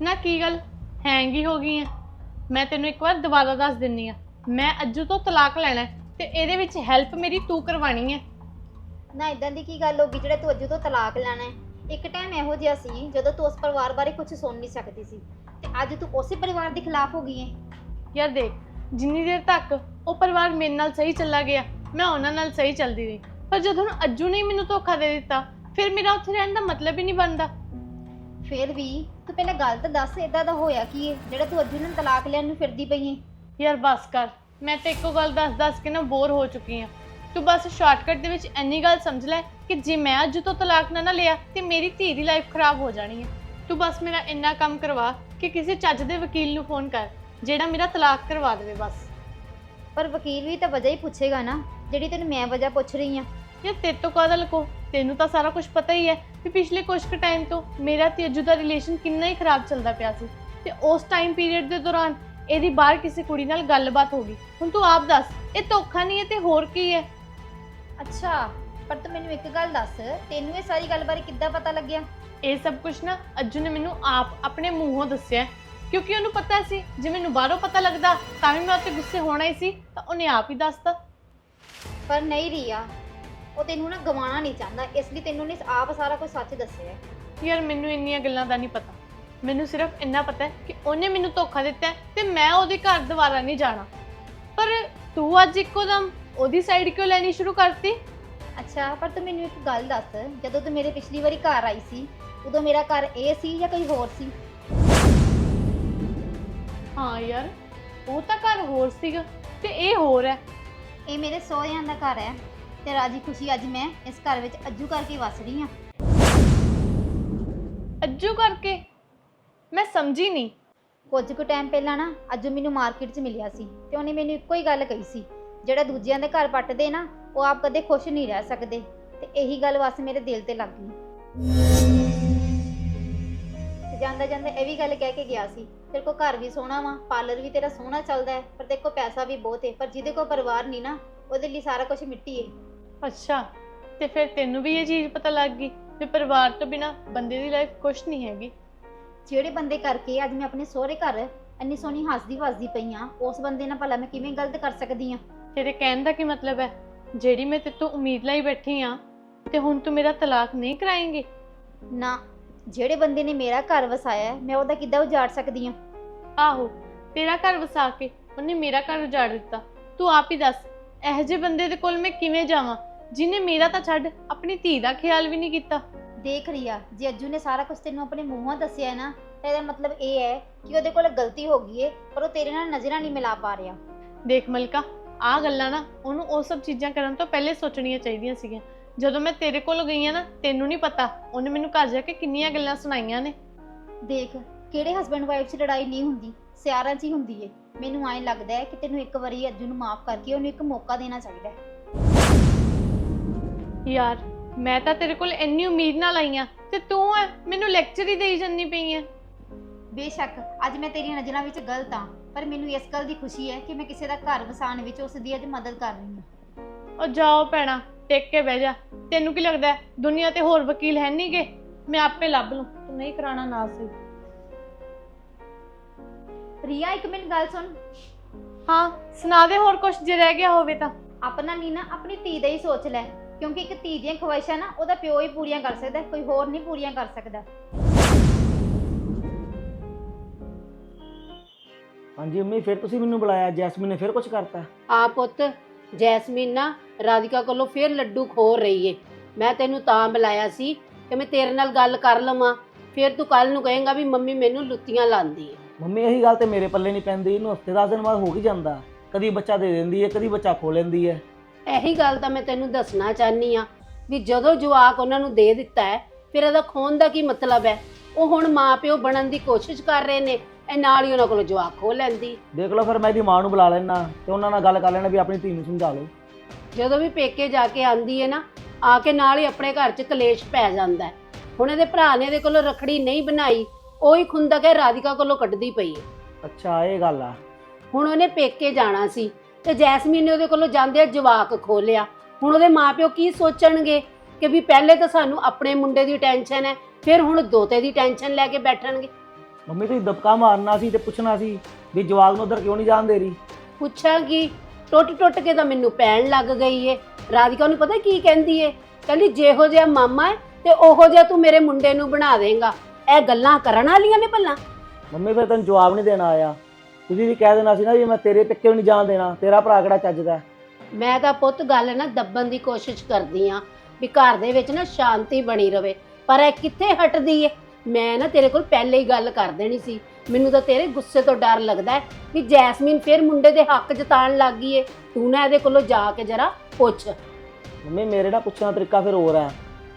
ਨਾ ਕੀ ਗੱਲ ਹੈਂਗ ਹੀ ਹੋ ਗਈ ਆ। ਮੈਂ ਤੈਨੂੰ ਇੱਕ ਵਾਰ ਦੁਬਾਰਾ ਦੱਸ ਦਿੰਨੀ ਆ ਮੈਂ ਅੱਜੂ ਤੋਂ ਤਲਾਕ ਲੈਣਾ ਹੈ ਤੇ ਇਹਦੇ ਵਿੱਚ ਹੈਲਪ ਮੇਰੀ ਤੂੰ ਕਰਵਾਣੀ ਹੈ। ਨਾ ਇਦਾਂ ਦੀ ਕੀ ਗੱਲ ਹੋ ਗਈ ਜਿਹੜਾ ਤੂੰ ਅੱਜੂ ਤੋਂ ਤਲਾਕ ਲੈਣਾ ਹੈ? ਇੱਕ ਟਾਈਮ ਇਹੋ ਜਿਹਾ ਸੀ ਜਦੋਂ ਤੂੰ ਉਸ ਪਰਿਵਾਰ ਬਾਰੇ ਕੁਝ ਸੁਣ ਨਹੀਂ ਸਕਦੀ ਸੀ ਤੇ ਅੱਜ ਤੂੰ ਉਸੇ ਪਰਿਵਾਰ ਦੇ ਖਿਲਾਫ ਹੋ ਗਈ ਹੈ। ਯਾਰ ਦੇਖ ਜਿੰਨੀ ਦੇਰ ਤੱਕ ਉਹ ਪਰਿਵਾਰ ਮੇਰੇ ਨਾਲ ਸਹੀ ਚੱਲਾ ਗਿਆ ਮੈਂ ਉਹਨਾਂ ਨਾਲ ਸਹੀ ਚੱਲਦੀ ਰਹੀ। ਪਰ ਜਦੋਂ ਅੱਜੂ ਨੇ ਮੈਨੂੰ ਧੋਖਾ ਦੇ ਦਿੱਤਾ ਫਿਰ ਮੇਰਾ ਉੱਥੇ ਰਹਿਣ ਦਾ ਮਤਲਬ ਹੀ ਨਹੀਂ ਬਣਦਾ। ਫਿਰ ਵੀ ਤੂੰ ਪਹਿਲਾਂ ਗੱਲ ਤਾਂ ਦੱਸ ਇਦਾਂ ਦਾ ਹੋਇਆ ਕੀ ਹੈ ਜਿਹੜਾ ਤੂੰ ਅੱਜੂ ਨੂੰ ਤਲਾਕ ਲੈਣ ਨੂੰ ਫਿਰਦੀ ਪਈ ਹੈ ਯਾਰ ਬਸ ਕਰ ਮੈਂ ਤੇ ਇੱਕੋ ਗੱਲ ਦੱਸ ਦੱਸ ਕੇ ਨਾ ਬੋਰ ਹੋ ਚੁੱਕੀ ਹਾਂ ਤੂੰ ਬਸ ਸ਼ਾਰਟਕਟ ਦੇ ਵਿੱਚ ਇੰਨੀ ਗੱਲ ਸਮਝ ਲੈ ਕਿ ਜੇ ਮੈਂ ਅੱਜ ਤੋਂ ਤਲਾਕ ਨਾ ਨਾ ਲਿਆ ਤੇ ਮੇਰੀ ਧੀ ਦੀ ਲਾਈਫ ਖਰਾਬ ਹੋ ਜਾਣੀ ਹੈ ਤੂੰ ਬਸ ਮੇਰਾ ਇੰਨਾ ਕੰਮ ਕਰਵਾ ਕਿ ਕਿਸੇ ਚੱਜ ਦੇ ਵਕੀਲ ਨੂੰ ਫੋਨ ਕਰ ਜਿਹੜਾ ਮੇਰਾ ਤਲਾਕ ਕਰਵਾ ਦੇਵੇ ਬਸ। ਪਰ ਵਕੀਲ ਵੀ ਤਾਂ ਵਜ੍ਹਾ ਹੀ ਪੁੱਛੇਗਾ ਨਾ ਜਿਹੜੀ ਤੈਨੂੰ ਮੈਂ ਵਜ੍ਹਾ ਪੁੱਛ ਰਹੀ ਹਾਂ ਯਾਰ ਤੇਰੇ ਤੋਂ ਕਾਹਦਾ ਲਕੋ? ਤੈਨੂੰ ਤਾਂ ਸਾਰਾ ਕੁਝ ਪਤਾ ਹੀ ਹੈ ਕਿ ਪਿਛਲੇ ਕੁਝ ਕੁ ਟਾਈਮ ਤੋਂ ਮੇਰਾ ਤੇ ਅੱਜੂ ਦਾ ਰਿਲੇਸ਼ਨ ਕਿੰਨਾ ਹੀ ਖਰਾਬ ਚੱਲਦਾ ਪਿਆ ਸੀ। ਤੇ ਉਸ ਟਾਈਮ ਪੀਰੀਅਡ ਦੇ ਦੌਰਾਨ ਇਹਦੀ ਬਾਹਰ ਕਿਸੇ ਕੁੜੀ ਨਾਲ ਗੱਲਬਾਤ ਹੋ ਗਈ। ਹੁਣ ਤੂੰ ਆਪ ਦੱਸ ਇਹ ਧੋਖਾ ਨਹੀਂ ਹੈ ਤੇ ਹੋਰ ਕੀ ਹੈ? ਅੱਛਾ ਪਰ ਤੂੰ ਮੈਨੂੰ ਇੱਕ ਗੱਲ ਦੱਸ ਤੈਨੂੰ ਇਹ ਸਾਰੀ ਗੱਲ ਬਾਰੇ ਕਿੱਦਾਂ ਪਤਾ ਲੱਗਿਆ? ਇਹ ਸਭ ਕੁਝ ਨਾ ਅੱਜੂ ਨੇ ਮੈਨੂੰ ਆਪ ਆਪਣੇ ਮੂੰਹੋਂ ਦੱਸਿਆ ਹੈ। ਕਿਉਂਕਿ ਉਹਨੂੰ ਪਤਾ ਸੀ ਜੇ ਮੈਨੂੰ ਬਾਹਰੋਂ ਪਤਾ ਲੱਗਦਾ ਤਾਂ ਵੀ ਮੈਂ ਉੱਤੇ ਗੁੱਸੇ ਹੋਣਾ ਹੀ ਸੀ ਤਾਂ ਉਹਨੇ ਆਪ ਹੀ ਦੱਸਤਾ। ਪਰ ਨਹੀਂ ਰੀਆ ਉਹ ਤੈਨੂੰ ਨਾ ਗਵਾਉਣਾ ਨਹੀਂ ਚਾਹੁੰਦਾ ਇਸ ਲਈ ਤੈਨੂੰ ਨੇ ਆਪ ਸਾਰਾ ਕੁਝ ਸੱਚ ਦੱਸਿਆ ਹੈ। ਯਾਰ ਮੈਨੂੰ ਇੰਨੀਆਂ ਗੱਲਾਂ ਦਾ ਨਹੀਂ ਪਤਾ। ਮੈਨੂੰ ਸਿਰਫ ਇੰਨਾ ਪਤਾ ਹੈ ਕਿ ਉਹਨੇ ਮੈਨੂੰ ਧੋਖਾ ਦਿੱਤਾ ਹੈ ਤੇ ਮੈਂ ਉਹਦੇ ਘਰ ਦੁਬਾਰਾ ਨਹੀਂ ਜਾਣਾ। ਪਰ ਤੂੰ ਅੱਜ ਇੱਕੋ ਦਮ ਉਹਦੀ ਸਾਈਡ ਕਿਉਂ ਲੈਣੀ ਸ਼ੁਰੂ ਕਰਤੀ? ਅੱਛਾ ਪਰ ਤੂੰ ਮੈਨੂੰ ਇੱਕ ਗੱਲ ਦੱਸ। ਜਦੋਂ ਤੂੰ ਮੇਰੇ ਪਿਛਲੀ ਵਾਰੀ ਘਰ ਆਈ ਸੀ ਉਦੋਂ ਮੇਰਾ ਘਰ ਇਹ ਸੀ ਜਾਂ ਕੋਈ ਹੋਰ ਸੀ? ਹਾਂ ਯਾਰ ਉਹ ਤਾਂ ਘਰ ਹੋਰ ਸੀਗਾ ਤੇ ਇਹ ਹੋਰ ਹੈ। ਇਹ ਮੇਰੇ ਸਹੁਰਿਆਂ ਦਾ ਘਰ ਹੈ। ਤੇ ਰਾਜੀ ਖੁਸ਼ੀ ਅੱਜ ਮੈਂ ਇਸ ਘਰ ਵਿੱਚ ਅੱਜੂ ਕਰਕੇ ਵਸ ਰਹੀ ਹਾਂ। ਅੱਜੂ ਕਰਕੇ? ਮੈਂ ਸਮਝੀ ਨਹੀਂ। ਕੁਝ ਕੁ ਟਾਈਮ ਪਹਿਲਾਂ ਨਾ ਅੱਜੂ ਮੈਨੂੰ ਮਾਰਕੀਟ 'ਚ ਮਿਲਿਆ ਸੀ ਤੇ ਉਹਨੇ ਮੈਨੂੰ ਇੱਕੋ ਹੀ ਗੱਲ ਕਹੀ ਸੀ ਜਿਹੜਾ ਦੂਜਿਆਂ ਦੇ ਘਰ ਪੱਟਦੇ ਨਾ ਉਹ ਆਪ ਕਦੇ ਖੁਸ਼ ਨਹੀਂ ਰਹਿ ਸਕਦੇ ਤੇ ਇਹੀ ਗੱਲ ਬਸ ਮੇਰੇ ਦਿਲ ਤੇ ਲੱਗ ਗਈ। ਤੇ ਜਾਂਦਾ ਜਾਂਦਾ ਇਹ ਵੀ ਗੱਲ ਕਹਿ ਕੇ ਗਿਆ ਸੀ ਤੇਰੇ ਕੋ ਘਰ ਵੀ ਸੋਹਣਾ ਵਾ ਪਾਰਲਰ ਵੀ ਤੇਰਾ ਸੋਹਣਾ ਚੱਲਦਾ ਹੈ ਪਰ ਕੋ ਪੈਸਾ ਵੀ ਬਹੁਤ ਹੈ ਪਰ ਜਿਹਦੇ ਕੋ ਪਰਿਵਾਰ ਨਹੀਂ ਨਾ ਉਹਦੇ ਲਈ ਸਾਰਾ ਕੁਝ ਮਿੱਟੀ ਹੈ। ਅੱਛਾ ਤੇ ਫਿਰ ਤੈਨੂੰ ਵੀ ਇਹ ਚੀਜ਼ ਪਤਾ ਲੱਗ ਗਈ ਵੀ ਪਰਿਵਾਰ ਤੋਂ ਬਿਨਾ ਬੰਦੇ ਦੀ ਲਾਈਫ ਕੁਛ ਨਹੀਂ ਹੈਗੀ। ਜਿਹੜੇ ਬੰਦੇ ਕਰਕੇ ਅੱਜ ਮੈਂ ਆਪਣੇ ਸਹੁਰੇ ਘਰ ਇੰਨੀ ਸੋਹਣੀ ਹੱਸਦੀ ਵਸਦੀ ਪਈ ਆ ਉਸ ਬੰਦੇ ਨਾਲ ਭਲਾ ਮੈਂ ਕਿਵੇਂ ਗਲਤ ਕਰ ਸਕਦੀ ਆ? ਤੇਰੇ ਕਹਿਣ ਦਾ ਕੀ ਮਤਲਬ ਹੈ? ਜਿਹੜੀ ਮੈਂ ਤੇਰੇ ਤੋਂ ਉਮੀਦ ਲਾਈ ਬੈਠੀ ਆ ਤੇ ਹੁਣ ਤੂੰ ਮੇਰਾ ਤਲਾਕ ਨਹੀਂ ਕਰਾਏਂਗੀ? ਨਾ ਜਿਹੜੇ ਬੰਦੇ ਨੇ ਮੇਰਾ ਘਰ ਵਸਾਇਆ ਹੈ, ਮੈਂ ਉਹਦਾ ਕਿੱਦਾਂ ਉਜਾੜ ਸਕਦੀ ਆ? ਆਹੋ ਤੇਰਾ ਘਰ ਵਸਾ ਕੇ ਉਹਨੇ ਮੇਰਾ ਘਰ ਉਜਾੜ ਦਿੱਤਾ। ਤੂੰ ਆਪ ਹੀ ਦੱਸ ਇਹੋ ਜਿਹੇ ਬੰਦੇ ਦੇ ਕੋਲ ਮੈਂ ਕਿਵੇਂ ਜਾਵਾਂ? ਜਿਨੇ ਮੇਰਾ ਤਾਂ ਛੱਡ ਆਪਣੀ ਧੀ ਦਾ ਖਿਆਲ ਵੀ ਨਹੀਂ ਕੀਤਾ। ਦੇਖ ਰਿਆ ਜੇ ਅੱਜੂ ਨੇ ਸਾਰਾ ਕੁਝ ਤੈਨੂੰ ਆਪਣੇ ਮੂੰਹੋਂ ਦੱਸਿਆ ਹੈ ਨਾ ਤਾਂ ਇਹਦਾ ਮਤਲਬ ਇਹ ਹੈ ਕਿ ਉਹਦੇ ਕੋਲ ਗਲਤੀ ਹੋ ਗਈ ਏ ਪਰ ਉਹ ਤੇਰੇ ਨਾਲ ਨਜ਼ਰਾਂ ਨਹੀਂ ਮਿਲਾ ਪਾ ਰਿਹਾ। ਦੇਖ ਮਲਕਾ ਆ ਗੱਲਾਂ ਨਾ ਉਹਨੂੰ ਉਹ ਸਭ ਚੀਜ਼ਾਂ ਕਰਨ ਤੋਂ ਪਹਿਲੇ ਸੋਚਣੀਆਂ ਚਾਹੀਦੀਆਂ ਸੀਗੀਆਂ। ਜਦੋਂ ਮੈਂ ਤੇਰੇ ਕੋਲ ਗਈ ਆ ਨਾ ਤੈਨੂੰ ਨਹੀਂ ਪਤਾ ਉਹਨੇ ਮੈਨੂੰ ਘਰ ਜਾ ਕੇ ਕਿੰਨੀਆਂ ਗੱਲਾਂ ਸੁਣਾਈਆਂ ਨੇ। ਦੇਖ ਕਿਹੜੇ ਹਸਬੰਡ ਵਾਈਫ 'ਚ ਲੜਾਈ ਨਹੀਂ ਹੁੰਦੀ ਸਿਆਰਾਂ 'ਚ ਹੀ ਹੁੰਦੀ ਏ। ਮੈਨੂੰ ਐਂ ਲੱਗਦਾ ਹੈ ਕਿ ਤੈਨੂੰ ਇੱਕ ਵਾਰੀ ਅੱਜੂ ਨੂੰ ਮਾਫ ਕਰਕੇ ਉਹਨੂੰ ਇੱਕ ਮੌਕਾ ਦੇਣਾ ਚਾਹੀਦਾ ਹੈ। ਯਾਰ ਮੈਂ ਤਾਂ ਤੇਰੇ ਕੋਲ ਇੰਨੀ ਉਮੀਦ ਨਾਲ ਆਈ ਆ ਤੇ ਤੂੰ ਐ ਮੈਨੂੰ ਲੈਕਚਰ ਹੀ ਦੇਈ ਜੰਨੀ ਪਈ ਐ ਬੇਸ਼ੱਕ ਅੱਜ ਮੈਂ ਤੇਰੀਆਂ ਨਜ਼ਰਾਂ ਵਿੱਚ ਗਲਤ ਹਾਂ ਪਰ ਮੈਨੂੰ ਇਸ ਗੱਲ ਦੀ ਖੁਸ਼ੀ ਹੈ ਕਿ ਮੈਂ ਕਿਸੇ ਦਾ ਘਰ ਵਸਾਉਣ ਵਿੱਚ ਉਸ ਦੀ ਅੱਜ ਮਦਦ ਕਰ ਰਹੀ ਹਾਂ। ਉਹ ਜਾਓ ਭੈਣਾ ਟੇਕ ਕੇ ਬਹਿ ਜਾ। ਤੈਨੂੰ ਕੀ ਲੱਗਦਾ ਹੈ, ਦੁਨੀਆ ਤੇ ਹੋਰ ਵਕੀਲ ਹੈ ਨਹੀਂਗੇ ਮੈਂ ਆਪੇ ਲੱਭ ਲੂੰ। ਤੂੰ ਨਹੀਂ ਕਰਾਣਾ ਨਾ ਸੀ। ਰੀਆ ਇੱਕ ਮਿੰਟ ਗੱਲ ਸੁਣ। ਹਾਂ ਸੁਣਾ ਦੇ ਹੋਰ ਕੁਝ ਜੇ ਰਹਿ ਗਿਆ ਹੋਵੇ ਤਾਂ। ਆਪਣਾ ਨਹੀਂ ਨਾ ਆਪਣੀ ਧੀ ਦਾ ਹੀ ਸੋਚ ਲੈ। ਕਿਉਂਕਿ ਇੱਕ ਧੀ ਦੀਆਂ ਖਵਾਇਸ਼ਾਂ ਨਾ ਉਹਦਾ ਪਿਓ ਹੀ ਪੂਰੀਆਂ ਕਰ ਸਕਦਾ ਕੋਈ ਹੋਰ ਨਹੀਂ ਪੂਰੀਆਂ ਕਰ ਸਕਦਾ। ਹਾਂਜੀ ਮੰਮੀ ਫਿਰ ਤੁਸੀਂ ਮੈਨੂੰ ਬੁਲਾਇਆ ਜੈਸਮੀਨ ਨੇ ਫਿਰ ਕੁਝ ਕਰਤਾ? ਆ ਪੁੱਤ ਜੈਸਮੀਨ ਨਾ ਰਾਧਿਕਾ ਕੋਲੋਂ ਫੇਰ ਲੱਡੂ ਖੋ ਰਹੀ ਏ। ਮੈਂ ਤੈਨੂੰ ਤਾਂ ਬੁਲਾਇਆ ਸੀ ਕਿ ਮੈਂ ਤੇਰੇ ਨਾਲ ਗੱਲ ਕਰ ਲਵਾਂ। ਫੇਰ ਤੂੰ ਕੱਲ ਨੂੰ ਕਹੇਂਗਾ ਵੀ ਮੰਮੀ ਮੈਨੂੰ ਲੁੱਤੀਆਂ ਲਾਉਂਦੀ ਏ। ਮੰਮੀ ਇਹੀ ਗੱਲ ਤੇ ਮੇਰੇ ਪੱਲੇ ਨਹੀਂ ਪੈਂਦੀ ਇਹਨੂੰ ਹਫ਼ਤੇ 10 ਦਿਨ ਬਾਅਦ ਹੋ ਹੀ ਜਾਂਦਾ। ਕਦੀ ਬੱਚਾ ਦੇ ਦਿੰਦੀ ਹੈ ਕਦੀ ਬੱਚਾ ਖੋ ਲੈਂਦੀ ਹੈ ਇਹੀ ਗੱਲ ਤਾਂ ਮੈਂ ਤੈਨੂੰ ਦੱਸਣਾ ਚਾਹਨੀ ਆ ਵੀ ਜਦੋਂ ਜਵਾਕ ਉਹਨਾਂ ਨੂੰ ਦੇ ਦਿੱਤਾ ਹੈ ਫਿਰ ਇਹਦਾ ਖੋਣ ਦਾ ਕੀ ਮਤਲਬ ਹੈ? ਉਹ ਹੁਣ ਮਾਪਿਓ ਬਣਨ ਦੀ ਕੋਸ਼ਿਸ਼ ਕਰ ਰਹੇ ਨੇ ਇਹ ਨਾਲ ਹੀ ਉਹਨਾਂ ਕੋਲੋਂ ਜਵਾਕ ਖੋ ਲੈਂਦੀ। ਦੇਖ ਲਓ ਫਿਰ ਮੈਂ ਇਹਦੀ ਮਾਂ ਨੂੰ ਬੁਲਾ ਲੈਣਾ ਤੇ ਉਹਨਾਂ ਨਾਲ ਗੱਲ ਕਰ ਲੈਣਾ ਵੀ ਆਪਣੀ ਧੀ ਨੂੰ ਸਮਝਾ ਲਓ। ਜਦੋਂ ਵੀ ਪੇਕੇ ਜਾ ਕੇ ਆਂਦੀ ਹੈ ਨਾ ਆ ਕੇ ਨਾਲ ਹੀ ਆਪਣੇ ਘਰ 'ਚ ਕਲੇਸ਼ ਪੈ ਜਾਂਦਾ ਹੈ। ਹੁਣ ਇਹਦੇ ਭਰਾ ਨੇ ਇਹਦੇ ਕੋਲੋਂ ਰਖੜੀ ਨਹੀਂ ਬਣਾਈ ਉਹੀ ਖੁੰਦਕ ਹੈ ਰਾਧਿਕਾ ਕੋਲੋਂ ਕੱਢਦੀ ਪਈ ਹੈ। ਅੱਛਾ ਇਹ ਗੱਲ ਆ। ਹੁਣ ਉਹਨੇ ਪੇਕੇ ਜਾਣਾ ਸੀ। ਤੇ ਜੈਸਮੀਨ ਨੇ ਉਹਦੇ ਕੋਲੋਂ ਜਾਂਦੇ ਜਵਾਕ ਖੋਲਿਆ ਹੁਣ ਉਹਦੇ ਮਾਪਿਓ ਕੀ ਸੋਚਣਗੇ ਕਿ ਵੀ ਪਹਿਲੇ ਤਾਂ ਸਾਨੂੰ ਆਪਣੇ ਮੁੰਡੇ ਦੀ ਟੈਨਸ਼ਨ ਹੈ ਫਿਰ ਹੁਣ ਦੋਤੇ ਦੀ ਟੈਨਸ਼ਨ ਲੈ ਕੇ ਬੈਠਣਗੇ। ਮੰਮੀ ਤੁਸੀਂ ਦਬਕਾ ਮਾਰਨਾ ਸੀ ਤੇ ਪੁੱਛਣਾ ਸੀ ਵੀ ਜਵਾਗ ਨੂੰ ਉਧਰ ਕਿਉਂ ਨਹੀਂ ਜਾਣ ਦੇ ਰਹੀ? ਪੁੱਛਾਂਗੀ। ਟੁੱਟ ਟੁੱਟ ਕੇ ਤਾਂ ਮੈਨੂੰ ਪੈਣ ਲੱਗ ਗਈ ਏ। ਰਾਧਿਕਾ ਨੂੰ ਪਤਾ ਕੀ ਕਹਿੰਦੀ ਏ? ਕਹਿੰਦੀ ਜਿਹੋ ਜਿਹਾ ਮਾਮਾ ਹੈ ਤੇ ਉਹੋ ਜਿਹਾ ਤੂੰ ਮੇਰੇ ਮੁੰਡੇ ਨੂੰ ਬਣਾ ਦੇਂਗਾ। ਇਹ ਗੱਲਾਂ ਕਰਨ ਵਾਲੀਆਂ ਨੇ ਭਲਾ? ਮੰਮੀ ਫਿਰ ਤੈਨੂੰ ਜਵਾਬ ਨਹੀਂ ਦੇਣਾ ਆਇਆ। ਤੁਸੀਂ ਵੀ ਕਹਿ ਦੇਣਾ ਸੀ ਨਾ ਵੀ ਮੈਂ ਤੇਰੇ ਪਿੱਛੇ ਨਹੀਂ ਜਾਣ ਦੇਣਾ ਤੇਰਾ ਭਰਾ ਕਿਹੜਾ ਚੱਜਦਾ। ਮੈਂ ਤਾਂ ਪੁੱਤ ਗੱਲ ਨਾ ਦੱਬਣ ਦੀ ਕੋਸ਼ਿਸ਼ ਕਰਦੀ ਆ ਵੀ ਘਰ ਦੇ ਵਿੱਚ ਨਾ ਸ਼ਾਂਤੀ ਬਣੀ ਰਵੇ ਪਰ ਇਹ ਕਿੱਥੇ ਹਟਦੀ ਏ? ਮੈਂ ਨਾ ਤੇਰੇ ਕੋਲ ਪਹਿਲੇ ਹੀ ਗੱਲ ਕਰ ਦੇਣੀ ਸੀ। ਮੈਨੂੰ ਤਾਂ ਤੇਰੇ ਗੁੱਸੇ ਤੋਂ ਡਰ ਲੱਗਦਾ ਹੈ ਵੀ ਜੈਸਮੀਨ ਫਿਰ ਮੁੰਡੇ ਦੇ ਹੱਕ ਜਤਾਉਣ ਲੱਗ ਗਈ ਏ। ਤੂੰ ਨਾ ਇਹਦੇ ਕੋਲੋਂ ਜਾ ਕੇ ਜਰਾ ਪੁੱਛ। ਮੰਮੀ ਮੇਰੇ ਨਾਲ ਪੁੱਛਣ ਦਾ ਤਰੀਕਾ ਫਿਰ ਹੋਰ ਹੈ।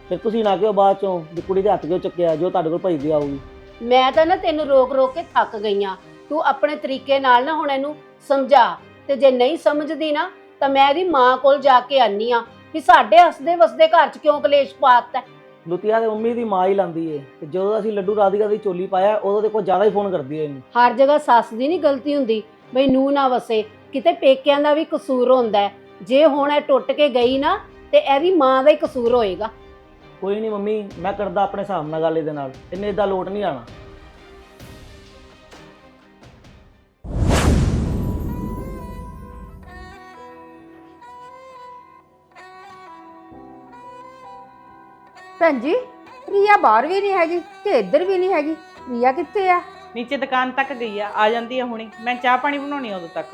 ਫਿਰ ਤੁਸੀਂ ਨਾ ਕਿਉਂ ਬਾਅਦ ਚੋਂ ਵੀ ਕੁੜੀ ਦੇ ਹੱਥ ਕਿਉਂ ਚੱਕਿਆ ਜੋ ਤੁਹਾਡੇ ਕੋਲ ਭੇਜਦੀ ਆਊਗੀ। ਮੈਂ ਤਾਂ ਨਾ ਤੈਨੂੰ ਰੋਕ ਰੋਕ ਕੇ ਥੱਕ ਗਈਆਂ ਤੂੰ ਆਪਣੇ ਤਰੀਕੇ ਨਾਲ ਨਾ ਹੁਣ ਇਹਨੂੰ ਸਮਝਾ। ਤੇ ਜੇ ਨਹੀਂ ਸਮਝਦੀ ਨਾ ਤਾਂ ਮੈਂ ਇਹਦੀ ਮਾਂ ਕੋਲ ਜਾ ਕੇ ਆਨੀ ਆ ਵੀ ਸਾਡੇ ਹੱਸਦੇ ਵਸਦੇ ਘਰ 'ਚ ਕਿਉਂ ਕਲੇਸ਼ ਪਾਤਾ ਹੈ? ਲੁਤੀਆ ਤੇ ਮੰਮੀ ਦੀ ਮਾਂ ਹੀ ਲਾਂਦੀ ਏ। ਤੇ ਜਦੋਂ ਅਸੀਂ ਲੱਡੂ ਰਾਧਿਕਾ ਦੀ ਚੋਲੀ ਪਾਇਆ ਉਦੋਂ ਤੇ ਕੋਈ ਜ਼ਿਆਦਾ ਹੀ ਫੋਨ ਕਰਦੀ ਏ ਇਹਨੂੰ। ਹਰ ਜਗ੍ਹਾ ਸੱਸ ਦੀ ਨਹੀਂ ਗਲਤੀ ਹੁੰਦੀ। ਬਈ ਨੂੰ ਨਾ ਵਸੇ ਕਿਤੇ ਪੇਕਿਆਂ ਦਾ ਵੀ ਕਸੂਰ ਹੁੰਦਾ ਹੈ। ਜੇ ਹੁਣ ਇਹ ਟੁੱਟ ਕੇ ਗਈ ਨਾ ਤੇ ਇਹਦੀ ਮਾਂ ਦਾ ਹੀ ਕਸੂਰ ਹੋਏਗਾ। ਕੋਈ ਨਹੀਂ ਮੰਮੀ ਮੈਂ ਕਰਦਾ ਆਪਣੇ ਹਿਸਾਬ ਨਾਲ ਗੱਲ ਇਹਦੇ ਨਾਲ। ਇਹਨੇ ਇਦਾਂ ਲੋਟ ਨਹੀਂ ਆਣਾ। ਭੈਣ ਜੀ ਰੀਆ ਬਾਹਰ ਵੀ ਨਹੀਂ ਹੈਗੀ ਤੇ ਇੱਧਰ ਵੀ ਨਹੀਂ ਹੈਗੀ। ਰੀਆ ਕਿੱਥੇ ਆ? ਨੀਚੇ ਦੁਕਾਨ ਤੱਕ ਗਈ ਆ ਆ ਜਾਂਦੀ ਆ ਹੁਣੀ। ਮੈਂ ਚਾਹ ਪਾਣੀ ਬਣਾਉਣੀ ਆ ਉਦੋਂ ਤੱਕ।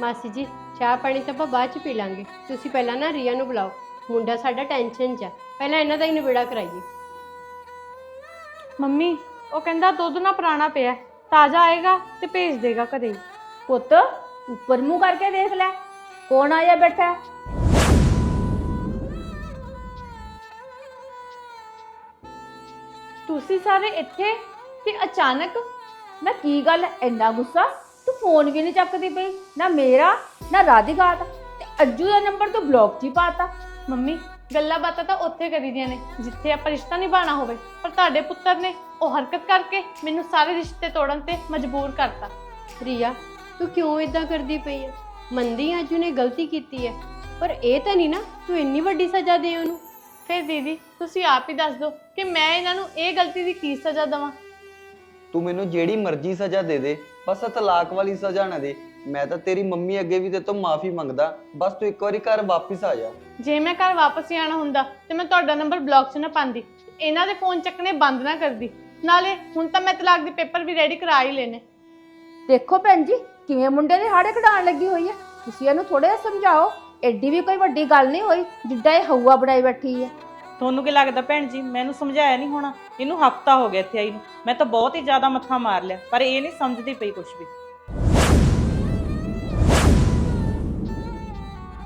ਮਾਸੀ ਜੀ ਚਾਹ ਪਾਣੀ ਤਾਂ ਆਪਾਂ ਬਾਅਦ ਚ ਪੀ ਲਾਂਗੇ। ਤੁਸੀਂ ਪਹਿਲਾਂ ਨਾ ਰੀਆ ਨੂੰ ਬੁਲਾਓ। ਮੁੰਡਾ ਸਾਡਾ ਟੈਨਸ਼ਨ 'ਚ ਆ। ਪਹਿਲਾਂ ਇਹਨਾਂ ਦਾ ਹੀ ਨਿਬੇੜਾ ਕਰਾਈਏ। ਮੰਮੀ ਉਹ ਕਹਿੰਦਾ ਦੁੱਧ ਨਾ ਪੁਰਾਣਾ ਪਿਆ। ਤਾਜ਼ਾ ਆਏਗਾ ਤੇ ਭੇਜ ਦੇਗਾ ਘਰੇ। ਪੁੱਤ ਉੱਪਰ ਮੂੰਹ ਕਰਕੇ ਦੇਖ ਲੈ। ਕੌਣ ਆਇਆ ਬੈਠਾ? ਹੈ? ਤੁਸੀਂ ਸਾਰੇ ਇੱਥੇ ਤੇ ਅਚਾਨਕ, ਨਾ ਕੀ ਗੱਲ ਇੰਨਾ ਗੁੱਸਾ? ਤੂੰ ਫੋਨ ਵੀ ਨਹੀਂ ਚੱਕਦੀ ਪਈ, ਨਾ ਮੇਰਾ, ਨਾ ਰਾਧਿਕਾ ਦਾ ਤੇ ਅੱਜੂ ਦਾ ਨੰਬਰ ਤੂੰ ਬਲੌਕ 'ਚ ਹੀ ਪਾਤਾ। ਮੰਮੀ, ਗੱਲਾਂ ਬਾਤਾਂ ਤਾਂ ਉੱਥੇ ਕਰੀਦੀਆਂ ਨੇ, ਜਿੱਥੇ ਆਪਾਂ ਰਿਸ਼ਤਾ ਨਿਭਾਉਣਾ ਹੋਵੇ। ਪਰ ਤੁਹਾਡੇ ਪੁੱਤਰ ਨੇ ਉਹ ਹਰਕਤ ਕਰਕੇ ਮੈਨੂੰ ਸਾਰੇ ਰਿਸ਼ਤੇ ਤੋੜਨ ਤੇ ਮਜਬੂਰ ਕਰਤਾ। ਰੀਆ ਤੂੰ ਕਿਉਂ ਇਦਾਂ ਕਰਦੀ ਪਈ ਹੈ? ਮੰਦੀ ਅੱਜ ਉਹਨੇ ਗਲਤੀ ਕੀਤੀ ਹੈ। ਪਰ ਇਹ ਤਾਂ ਨਹੀਂ ਨਾ, ਤੂੰ ਇੰਨੀ ਵੱਡੀ ਸਜ਼ਾ ਦੇ ਉਹਨੂੰ। ਫਿਰ ਦੀਦੀ ਤੁਸੀਂ ਆਪ ਹੀ ਦੱਸ ਦਿਓ ਕਿ ਮੈਂ ਇਹਨਾਂ ਨੂੰ ਇਹ ਗਲਤੀ ਦੀ ਕੀ ਸਜ਼ਾ ਦੇਵਾਂ? ਤੂੰ ਮੈਨੂੰ ਜਿਹੜੀ ਮਰਜ਼ੀ ਸਜ਼ਾ ਦੇ ਦੇ ਬਸ ਆਹ ਤਲਾਕ ਵਾਲੀ ਸਜ਼ਾ ਨਾ ਦੇ। ਮੈਂ ਤਾਂ ਤੇਰੀ ਮੰਮੀ ਅੱਗੇ ਵੀ ਤੇ ਤੋਂ ਮਾਫੀ ਮੰਗਦਾ ਬਸ ਤੂੰ ਇੱਕ ਵਾਰੀ ਘਰ ਵਾਪਿਸ ਆ ਜਾ। ਜੇ ਮੈਂ ਘਰ ਵਾਪਸ ਹੀ ਆਣਾ ਹੁੰਦਾ ਤੇ ਮੈਂ ਤੁਹਾਡਾ ਨੰਬਰ ਬਲੌਕ 'ਚ ਨਾ ਪਾਉਂਦੀ। ਇਹਨਾਂ ਦੇ ਫੋਨ ਚੱਕਣੇ ਬੰਦ ਨਾ ਕਰਦੀ। ਨਾਲੇ ਹੁਣ ਤਾਂ ਮੈਂ ਤਲਾਕ ਦੇ ਪੇਪਰ ਵੀ ਰੈਡੀ ਕਰਾ ਹੀ ਲੈਨੇ ਦੇਖੋ ਭੈਣ ਜੀ ਕਿਵੇਂ ਮੁੰਡੇ ਦੇ ਹਾੜੇ ਕਢਾਉਣ ਲੱਗੀ ਹੋਈ ਹੈ ਤੁਸੀਂ ਇਹਨੂੰ ਥੋੜਾ ਜਿਹਾ ਸਮਝਾਓ। ਐਡੀ ਵੀ ਕੋਈ ਵੱਡੀ ਗੱਲ ਨਹੀਂ ਹੋਈ ਜਿੱਦਾਂ ਇਹ ਹਊਆ ਬਣਾਈ ਬੈਠੀ ਹੈ ਤੁਹਾਨੂੰ ਕੀ ਲੱਗਦਾ ਭੈਣ ਜੀ ਮੈਨੂੰ ਸਮਝਾਇਆ ਨਹੀਂ ਹੋਣਾ? ਇਹਨੂੰ ਹਫਤਾ ਹੋ ਗਿਆ ਇੱਥੇ ਆਈ ਨੂੰ। ਮੈਂ ਤਾਂ ਬਹੁਤ ਹੀ ਜ਼ਿਆਦਾ ਮੱਥਾ ਮਾਰ ਲਿਆ ਪਰ ਇਹ ਨਹੀਂ ਸਮਝਦੀ ਪਈ ਕੁਝ ਵੀ।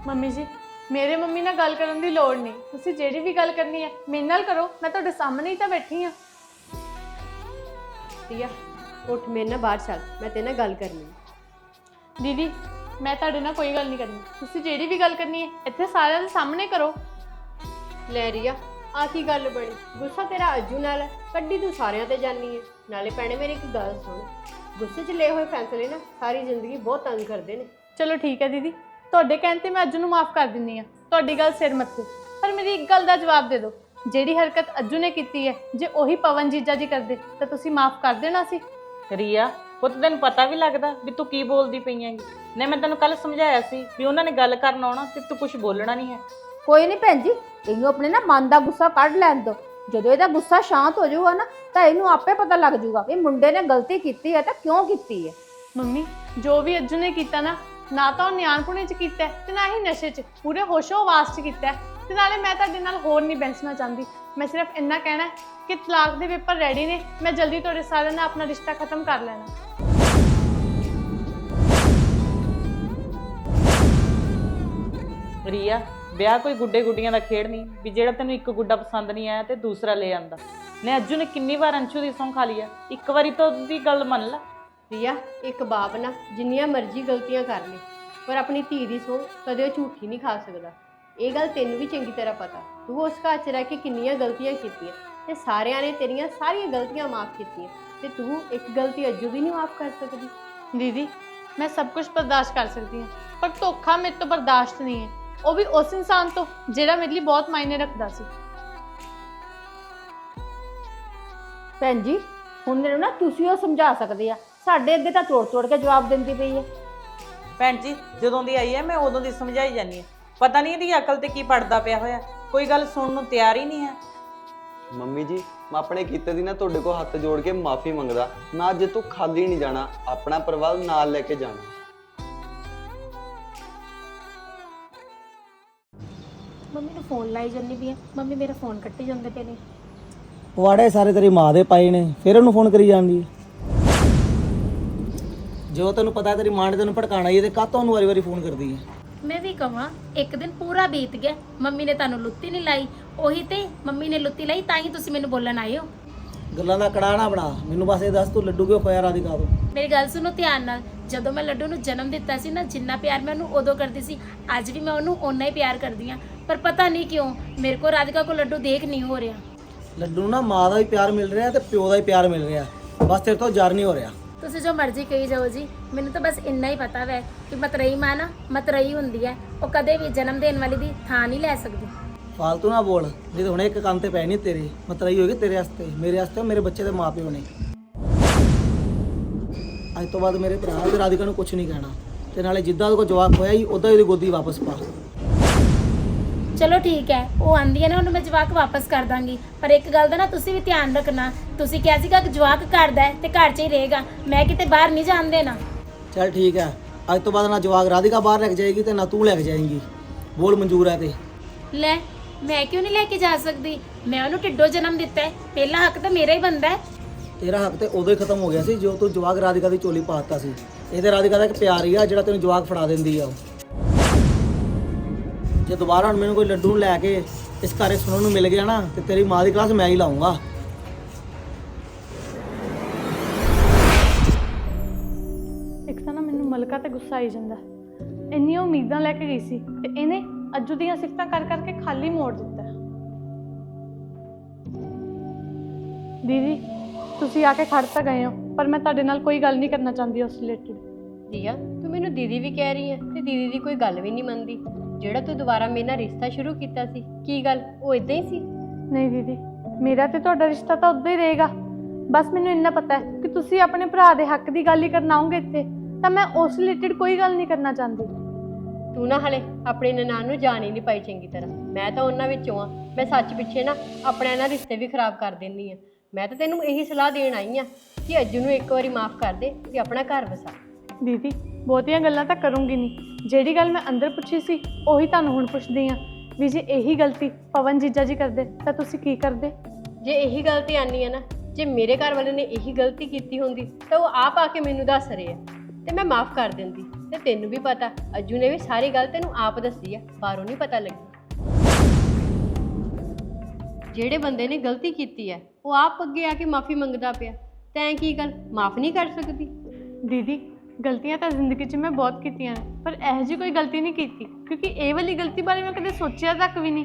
ਮੰਮੀ ਜੀ ਮੇਰੇ ਮੰਮੀ ਨਾਲ ਗੱਲ ਕਰਨ ਦੀ ਲੋੜ ਨਹੀਂ। ਤੁਸੀਂ ਜਿਹੜੀ ਵੀ ਗੱਲ ਕਰਨੀ ਹੈ ਮੇਰੇ ਨਾਲ ਕਰੋ। ਮੈਂ ਤੁਹਾਡੇ ਸਾਹਮਣੇ ਹੀ ਤਾਂ ਬੈਠੀ ਹਾਂ ਰੀਆ ਉੱਠ ਮੇਰੇ ਨਾਲ ਬਾਹਰ ਚੱਲ। ਮੈਂ ਤੇਰੇ ਨਾਲ ਗੱਲ ਕਰਨੀ ਹੈ ਦੀਦੀ ਮੈਂ ਤੁਹਾਡੇ ਨਾਲ ਕੋਈ ਗੱਲ ਨਹੀਂ ਕਰਨੀ। ਤੁਸੀਂ ਜਿਹੜੀ ਵੀ ਗੱਲ ਕਰਨੀ ਹੈ ਇੱਥੇ ਸਾਰਿਆਂ ਦੇ ਸਾਹਮਣੇ ਕਰੋ। ਲੈ ਰੀਆ ਆ ਕੀ ਗੱਲ ਬਣੀ? ਗੁੱਸਾ ਤੇਰਾ ਅੱਜੂ ਨਾਲ ਹੈ ਕੱਢੀ ਤੂੰ ਸਾਰਿਆਂ ਤੇ ਜਾਨੀ ਹੈ। ਨਾਲੇ ਭੈਣੇ ਮੇਰੀ ਇੱਕ ਗੱਲ ਸੁਣ। ਗੁੱਸੇ 'ਚ ਲਏ ਹੋਏ ਫੈਸਲੇ ਨਾ ਸਾਰੀ ਜ਼ਿੰਦਗੀ ਬਹੁਤ ਤੰਗ ਕਰਦੇ ਨੇ। ਚਲੋ ਠੀਕ ਹੈ ਦੀਦੀ ਤੁਹਾਡੇ ਕਹਿਣ ਤੇ ਮੈਂ ਅੱਜੂ ਨੂੰ ਮਾਫ ਕਰ ਦਿੰਨੀ ਆ ਤੁਹਾਡੀ ਗੱਲ ਸਿਰ ਮੱਥੇ। ਪਰ ਮੇਰੀ ਇੱਕ ਗੱਲ ਦਾ ਜਵਾਬ ਦੇ ਦਿਓ। ਜਿਹੜੀ ਹਰਕਤ ਅੱਜੂ ਨੇ ਕੀਤੀ ਹੈ ਜੇ ਉਹੀ ਪਵਨ ਜੀਜਾ ਜੀ ਕਰਦੇ ਤਾਂ ਤੁਸੀਂ ਮਾਫ ਕਰ ਦੇਣਾ ਸੀ? ਰੀਆ ਪੁੱਤ ਤੈਨੂੰ ਪਤਾ ਵੀ ਲੱਗਦਾ ਵੀ ਤੂੰ ਕੀ ਬੋਲਦੀ ਪਈ ਹੈਂਗੀ। ਨਹੀਂ ਮੈਂ ਤੈਨੂੰ ਕੱਲ ਸਮਝਾਇਆ ਸੀ ਵੀ ਉਹਨਾਂ ਨੇ ਗੱਲ ਕਰਨ ਆਉਣਾ ਤੇ ਤੂੰ ਕੁਝ ਬੋਲਣਾ ਨਹੀਂ ਹੈ। ਕੋਈ ਨਹੀਂ ਭੈਣ ਜੀ ਇਹਨੂੰ ਆਪਣੇ ਨਾ ਮਨ ਦਾ ਗੁੱਸਾ ਕੱਢ ਲੈਣ ਦਿਓ। ਜਦੋਂ ਇਹਦਾ ਗੁੱਸਾ ਸ਼ਾਂਤ ਹੋ ਜਾਊਗਾ ਨਾ ਤਾਂ ਇਹਨੂੰ ਆਪੇ ਪਤਾ ਲੱਗ ਜਾਊਗਾ ਵੀ ਮੁੰਡੇ ਨੇ ਗਲਤੀ ਕੀਤੀ ਹੈ ਤਾਂ ਕਿਉਂ ਕੀਤੀ ਹੈ। ਮੰਮੀ ਜੋ ਵੀ ਅੱਜੂ ਨੇ ਕੀਤਾ ਨਾ ਨਾ ਤਾਂ ਉਹ ਨਿਆਣਪੁਣੇ ਚ ਕੀਤਾ ਹੈ, ਤੇ ਨਾ ਹੀ ਨਸ਼ੇ ਚ ਪੂਰੇ ਹੋਸ਼ੋ ਹਵਾਸ ਚ ਕੀਤਾ। ਹੈ। ਤੇ ਨਾਲੇ ਮੈਂ ਤੁਹਾਡੇ ਨਾਲ ਹੋਰ ਨਹੀਂ ਬੈਠਣਾ ਚਾਹੁੰਦੀ। ਮੈਂ ਸਿਰਫ ਇੰਨਾ ਕਹਿਣਾ ਹੈ ਕਿ ਤਲਾਕ ਦੇ ਪੇਪਰ ਰੈਡੀ ਨੇ ਮੈਂ ਜਲਦੀ ਤੁਹਾਡੇ ਸਾਰਿਆਂ ਨਾਲ ਆਪਣਾ ਰਿਸ਼ਤਾ ਖਤਮ ਕਰ ਲੈਣਾ। ਰੀਆ ਵਿਆਹ ਕੋਈ ਗੁੱਡੇ ਗੁੱਡੀਆਂ ਦਾ ਖੇਡ ਨਹੀਂ ਵੀ ਜਿਹੜਾ ਤੈਨੂੰ ਇੱਕ ਗੁੱਡਾ ਪਸੰਦ ਨਹੀਂ ਆਇਆ ਤੇ ਦੂਸਰਾ ਲੈ ਆਂਦਾ। ਨੇ ਅੱਜੂ ਨੇ ਕਿੰਨੀ ਵਾਰ ਅੰਸ਼ੂ ਦੀ ਸੌਂ ਖਾ ਲਿਆ ਇੱਕ ਵਾਰੀ ਤਾਂ ਉਹਦੀ ਗੱਲ ਮੰਨ ਲੈ। ਰੀਆ ਇੱਕ ਬਾਪ ਨਾ ਜਿੰਨੀਆਂ ਮਰਜ਼ੀ ਗਲਤੀਆਂ ਕਰ ਲੇ ਪਰ ਆਪਣੀ ਧੀ ਦੀ ਸੋ ਕਦੇ ਉਹ ਝੂਠੀ ਨਹੀਂ ਖਾ ਸਕਦਾ। ਇਹ ਗੱਲ ਤੈਨੂੰ ਵੀ ਚੰਗੀ ਤਰ੍ਹਾਂ ਪਤਾ। ਤੂੰ ਉਸ ਘਰ 'ਚ ਰਹਿ ਕੇ ਕਿੰਨੀਆਂ ਗਲਤੀਆਂ ਕੀਤੀਆਂ ਤੇ ਸਾਰਿਆਂ ਨੇ ਤੇਰੀਆਂ ਸਾਰੀਆਂ ਗਲਤੀਆਂ ਮਾਫ ਕੀਤੀਆਂ ਤੇ ਤੂੰ ਇੱਕ ਗਲਤੀ ਅੱਜੂ ਵੀ ਨਹੀਂ ਮਾਫ ਕਰ ਸਕਦੀ। ਦੀਦੀ ਮੈਂ ਸਭ ਕੁਝ ਬਰਦਾਸ਼ਤ ਕਰ ਸਕਦੀ ਹਾਂ ਪਰ ਧੋਖਾ ਮੇਰੇ ਤੋਂ ਬਰਦਾਸ਼ਤ ਨਹੀਂ ਹੈ। ਉਹ ਵੀ ਉਸ ਇਨਸਾਨ ਤੋਂ ਜਿਹੜਾ ਮੇਰੇ ਲਈ ਬਹੁਤ ਮਾਇਨੇ ਰੱਖਦਾ ਸੀ। ਭੈਣ ਜੀ ਹੁਣ ਇਹਨੂੰ ਨਾ ਤੁਸੀਂ ਉਹ ਸਮਝਾ ਸਕਦੇ ਆ। ਸਾਡੇ ਅੱਗੇ ਤਾਂ ਤੋੜ ਤੋੜ ਕੇ ਜਵਾਬ ਦਿੰਦੀ ਪਈ ਹੈ ਭੈਣ ਜੀ ਜਦੋਂ ਦੀ ਆਈ ਹੈ ਮੈਂ ਉਦੋਂ ਦੀ ਸਮਝਾਈ ਜਾਂਦੀ ਹਾਂ ਪਤਾ ਨਹੀਂ ਇਹਦੀ ਅਕਲ ਤੇ ਕੀ ਪੜਦਾ ਪਿਆ ਹੋਇਆ। ਕੋਈ ਗੱਲ ਸੁਣਨ ਨੂੰ ਤਿਆਰ ਹੀ ਨਹੀਂ ਹੈ ਮੰਮੀ ਜੀ ਮੈਂ ਆਪਣੇ ਕੀਤੇ ਦੀ ਨਾ ਤੁਹਾਡੇ ਕੋਲ ਹੱਥ ਜੋੜ ਕੇ ਮਾਫੀ ਮੰਗਦਾ। ਮੈਂ ਅੱਜ ਤੋਂ ਖਾਲੀ ਨਹੀਂ ਜਾਣਾ ਆਪਣਾ ਪਰਿਵਾਰ ਨਾਲ ਲੈ ਕੇ ਜਾਣਾ। ਮੰਮੀ ਨੂੰ ਫੋਨ ਲਾਈ ਜੰਨੀ ਵੀ ਆ। ਮੰਮੀ ਮੇਰਾ ਫੋਨ ਕੱਟੀ ਜਾਂਦੇ ਪਏ ਨੇ। ਪਵਾੜੇ ਸਾਰੇ ਤੇਰੀ ਮਾਂ ਦੇ ਪਾਏ ਨੇ ਫਿਰ ਉਹਨੂੰ ਫੋਨ ਕਰੀ ਜਾਂਦੀ ਹੈ ਜੋ ਤੈਨੂੰ ਪਤਾ ਤੇਰੀ ਮਾਂ ਨੇ ਤੈਨੂੰ ਭੜਕਾਣਾ ਹੀ ਹੈ ਤੇ ਉਹਨੂੰ ਵਾਰੀ-ਵਾਰੀ ਫੋਨ ਕਰਦੀ ਹੈ ਮੈਂ ਵੀ ਕਹਾਂ ਇੱਕ ਦਿਨ ਪੂਰਾ ਬੀਤ ਗਿਆ ਮੰਮੀ ਨੇ ਤੁਹਾਨੂੰ ਲੁੱਤੀ ਨਹੀਂ ਲਾਈ। ਉਹੀ ਤੇ ਮੰਮੀ ਨੇ ਲੁੱਤੀ ਲਾਈ ਤਾਂ ਹੀ ਤੁਸੀਂ ਮੈਨੂੰ ਬੋਲਣ ਆਏ ਹੋ। ਗੱਲਾਂ ਦਾ ਕੜਾ ਨਾ ਬਣਾ ਮੈਨੂੰ ਬਸ ਇਹ ਦੱਸ ਤੂੰ ਲੱਡੂ ਕਿਉਂ ਖੋਇਆ ਰਾਧਿਕਾ ਤੋਂ? ਮੇਰੀ ਗੱਲ ਸੁਣੋ ਧਿਆਨ ਨਾਲ ਜਦੋਂ ਮੈਂ ਲੱਡੂ ਨੂੰ ਜਨਮ ਦਿੱਤਾ ਸੀ ਨਾ ਜਿੰਨਾ ਪਿਆਰ ਮੈਂ ਉਹਨੂੰ ਉਦੋਂ ਕਰਦੀ ਸੀ ਅੱਜ ਵੀ ਮੈਂ ਉਹਨੂੰ ਓਨਾ ਹੀ ਪਿਆਰ ਕਰਦੀ ਆ ਪਰ ਪਤਾ ਨਹੀਂ ਕਿਉਂ ਮੇਰੇ ਕੋ ਰਾਧਿਕਾ ਕੋ ਲੱਡੂ ਦੇਖ ਨਹੀਂ ਹੋ ਰਿਹਾ। ਲੱਡੂ ਨੂੰ ਨਾ ਮਾਂ ਦਾ ਵੀ ਪਿਆਰ ਮਿਲ ਰਿਹਾ ਤੇ ਪਿਓ ਦਾ ਵੀ ਪਿਆਰ ਮਿਲ ਰਿਹਾ। ਬਸ ਤੇਰੇ ਤੋਂ ਜਰ ਨਹੀਂ ਹੋ ਰਿਹਾ। ਤੁਸੀਂ ਜੋ ਮਰਜ਼ੀ ਕਹੀ ਜਾਓ ਜੀ ਮੈਨੂੰ ਤਾਂ ਬਸ ਇੰਨਾ ਹੀ ਪਤਾ ਵੈ ਕਿ ਮਤਰਈ ਮਾਂ ਨਾ ਮਤਰਈ ਹੁੰਦੀ ਹੈ। ਉਹ ਕਦੇ ਵੀ ਜਨਮ ਦੇਣ ਵਾਲੀ ਦੀ ਥਾਂ ਨਹੀਂ ਲੈ ਸਕਦੀ। ਫਾਲਤੂ ਨਾ ਬੋਲ ਤਾਂ ਹੁਣੇ ਇੱਕ ਕੰਨ ਤੇ ਪੈ ਨਹੀਂ ਤੇਰੇ ਮਤਲਬ ਹੋਏਗੀ ਤੇਰੇ ਵਾਸਤੇ ਮੇਰੇ ਵਾਸਤੇ ਮੇਰੇ ਬੱਚੇ ਦੇ ਮਾਪਿਓ ਨੇ। ਅੱਜ ਤੋਂ ਬਾਅਦ ਮੇਰੇ ਭਰਾ ਤੇ ਰਾਧਿਕਾ ਨੂੰ ਕੁਝ ਨਹੀਂ ਕਹਿਣਾ। ਤੇ ਨਾਲੇ ਜਿੱਦਾਂ ਉਹਦੇ ਕੋਲ ਜਵਾਬ ਹੋਇਆ ਹੀ ਉਦਾਂ ਹੀ ਉਹਦੀ ਗੋਦੀ ਵਾਪਸ ਪਾ। ਚਲੋ ਠੀਕ ਹੈ ਉਹ ਆਂਦੀ ਹੈ ਨਾ ਉਹਨੂੰ ਮੈਂ ਜਵਾਕ ਵਾਪਸ ਕਰ ਦਾਂਗੀ। ਪਰ ਇੱਕ ਗੱਲ ਦਾ ਨਾ ਤੁਸੀਂ ਵੀ ਧਿਆਨ ਰੱਖਣਾ। ਤੁਸੀਂ ਕਿਹਾ ਸੀਗਾ ਕਿ ਜਵਾਕ ਘਰ ਦਾ ਹੈ ਤੇ ਘਰ 'ਚ ਹੀ ਰਹੇਗਾ। ਮੈਂ ਕਿਤੇ ਬਾਹਰ ਨਹੀਂ ਜਾਣ ਦੇਣਾ। ਚੱਲ ਠੀਕ ਹੈ ਅੱਜ ਤੋਂ ਬਾਅਦ ਨਾ ਜਵਾਕ ਰਾਧਿਕਾ ਬਾਹਰ ਲੈ ਕੇ ਜਾਏਗੀ ਤੇ ਨਾ ਤੂੰ ਲੈ ਕੇ ਜਾਏਂਗੀ। ਬੋਲ ਮਨਜ਼ੂਰ ਹੈ ਤੇ। ਲੈ ਮੈਂ ਕਿਉਂ ਨਹੀਂ ਲੈ ਕੇ ਜਾ ਸਕਦੀ? ਮੈਂ ਉਹਨੂੰ ਢਿੱਡੋਂ ਜਨਮ ਦਿੱਤਾ ਹੈ। ਪਹਿਲਾ ਹੱਕ ਤਾਂ ਮੇਰਾ ਹੀ ਬੰਦਾ ਹੈ। ਤੇਰਾ ਹੱਕ ਤੇ ਉਦੋਂ ਹੀ ਖਤਮ ਹੋ ਗਿਆ ਸੀ ਜੋ ਤੂੰ ਜਵਾਕ ਰਾਧਿਕਾ ਦੀ ਝੋਲੀ ਪਾਤਾ ਸੀ। ਇਹ ਤੇ ਰਾਧਿਕਾ ਦਾ ਇੱਕ ਪਿਆਰ ਹੀ ਆ, ਜਿਹੜਾ ਤੈਨੂੰ ਜਵਾਕ ਫੜਾ ਦਿੰਦੀ ਆ ਉਹ। ਜੇ ਦੁਬਾਰਾ ਹੁਣ ਮੈਨੂੰ ਕੋਈ ਲੱਡੂ ਲੈ ਕੇ ਇਸ ਘਰੇ ਸੁਣਨ ਨੂੰ ਮਿਲ ਗਿਆ ਨਾ, ਤੇ ਤੇਰੀ ਮਾਂ ਦੀ ਕਲਾਸ ਮੈਂ ਹੀ ਲਾਉਂਗਾ। ਇੱਕ ਤਾਂ ਨਾ ਮੈਨੂੰ ਮਲਕਾ ਤੇ ਗੁੱਸਾ ਆਈ ਜਾਂਦਾ। ਇੰਨੀਆਂ ਉਮੀਦਾਂ ਲੈ ਕੇ ਗਈ ਸੀ, ਤੇ ਇਹਨੇ ਅੱਜੂ ਦੀਆਂ ਸਿਫਤਾਂ ਕਰ ਕਰਕੇ ਖਾਲੀ ਮੋੜ ਦਿੱਤਾ। ਦੀਦੀ ਤੁਸੀਂ ਆ ਕੇ ਖੜ ਤਾਂ ਗਏ ਹੋ ਪਰ ਮੈਂ ਤੁਹਾਡੇ ਨਾਲ ਕੋਈ ਗੱਲ ਨਹੀਂ ਕਰਨਾ ਚਾਹੁੰਦੀ ਉਸ ਰਿਲੇਟਡ ਦੀਆ ਤੂੰ ਮੈਨੂੰ ਦੀਦੀ ਵੀ ਕਹਿ ਰਹੀ ਹੈ ਤੇ ਦੀਦੀ ਦੀ ਕੋਈ ਗੱਲ ਵੀ ਨਹੀਂ ਮੰਨਦੀ। ਜਿਹੜਾ ਤੂੰ ਦੁਬਾਰਾ ਮੇਰੇ ਨਾਲ ਰਿਸ਼ਤਾ ਸ਼ੁਰੂ ਕੀਤਾ ਸੀ ਕੀ ਗੱਲ ਉਹ ਇਦਾਂ ਹੀ ਸੀ? ਨਹੀਂ ਦੀਦੀ ਮੇਰਾ ਤੇ ਤੁਹਾਡਾ ਰਿਸ਼ਤਾ ਤਾਂ ਉਦਾਂ ਹੀ ਰਹੇਗਾ। ਬਸ ਮੈਨੂੰ ਇੰਨਾ ਪਤਾ ਹੈ ਕਿ ਤੁਸੀਂ ਆਪਣੇ ਭਰਾ ਦੇ ਹੱਕ ਦੀ ਗੱਲ ਹੀ ਕਰਨ ਆਓਗੇ ਇੱਥੇ ਤਾਂ ਮੈਂ ਉਸ ਰਿਲੇਟਡ ਕੋਈ ਗੱਲ ਨਹੀਂ ਕਰਨਾ ਚਾਹੁੰਦੀ। ਤੂੰ ਨਾ ਹਲੇ ਆਪਣੇ ਨਨਾਣ ਨੂੰ ਜਾਣ ਹੀ ਨਹੀਂ ਪਾਈ ਚੰਗੀ ਤਰ੍ਹਾਂ। ਮੈਂ ਤਾਂ ਉਹਨਾਂ ਵਿੱਚੋਂ ਆ ਮੈਂ ਸੱਚ ਪਿੱਛੇ ਨਾ ਆਪਣੇ ਨਾਲ ਰਿਸ਼ਤੇ ਵੀ ਖਰਾਬ ਕਰ ਦਿੰਦੀ ਆ ਮੈਂ ਤਾਂ ਤੈਨੂੰ ਇਹੀ ਸਲਾਹ ਦੇਣ ਆਈ ਆ ਕਿ ਅੱਜੂ ਨੂੰ ਇੱਕ ਵਾਰੀ ਮਾਫ ਕਰ ਦੇ ਤੇ ਆਪਣਾ ਘਰ ਵਸਾ। ਦੀਦੀ ਬਹੁਤੀਆਂ ਗੱਲਾਂ ਤਾਂ ਕਰੂੰਗੀ ਨਹੀਂ ਜਿਹੜੀ ਗੱਲ ਮੈਂ ਅੰਦਰ ਪੁੱਛੀ ਸੀ ਉਹੀ ਤੁਹਾਨੂੰ ਹੁਣ ਪੁੱਛਦੀ ਆ। ਵੀ ਜੇ ਇਹੀ ਗਲਤੀ ਪਵਨ ਜੀਜਾ ਜੀ ਕਰਦੇ ਤਾਂ ਤੁਸੀਂ ਕੀ ਕਰਦੇ? ਜੇ ਇਹੀ ਗਲਤੀ ਆਨੀ ਆ ਨਾ ਜੇ ਮੇਰੇ ਘਰ ਵਾਲੇ ਨੇ ਇਹੀ ਗਲਤੀ ਕੀਤੀ ਹੁੰਦੀ ਤਾਂ ਉਹ ਆਪ ਆ ਕੇ ਮੈਨੂੰ ਦੱਸ ਰਹੇ ਆ। ਤੇ ਮੈਂ ਮਾਫ ਕਰ ਦਿੰਦੀ। ਤੇ ਤੈਨੂੰ ਵੀ ਪਤਾ ਅੱਜੂ ਨੇ ਵੀ ਸਾਰੀ ਗੱਲ ਤੈਨੂੰ ਆਪ ਦੱਸੀ ਆ ਬਾਹਰੋਂ ਨਹੀਂ ਪਤਾ ਲੱਗੀ। ਜਿਹੜੇ ਬੰਦੇ ਨੇ ਗਲਤੀ ਕੀਤੀ ਹੈ ਉਹ ਆਪ ਅੱਗੇ ਆ ਕੇ ਮਾਫੀ ਮੰਗਦਾ ਪਿਆ। ਤੈਂ ਕੀ ਗੱਲ? ਮਾਫ ਨਹੀਂ ਕਰ ਸਕਦੀ? ਦੀਦੀ ਗਲਤੀਆਂ ਤਾਂ ਜ਼ਿੰਦਗੀ 'ਚ ਮੈਂ ਬਹੁਤ ਕੀਤੀਆਂ ਨੇ ਪਰ ਇਹੋ ਜਿਹੀ ਕੋਈ ਗਲਤੀ ਨਹੀਂ ਕੀਤੀ ਕਿਉਂਕਿ ਇਹ ਵਾਲੀ ਗਲਤੀ ਬਾਰੇ ਮੈਂ ਕਦੇ ਸੋਚਿਆ ਤੱਕ ਵੀ ਨਹੀਂ।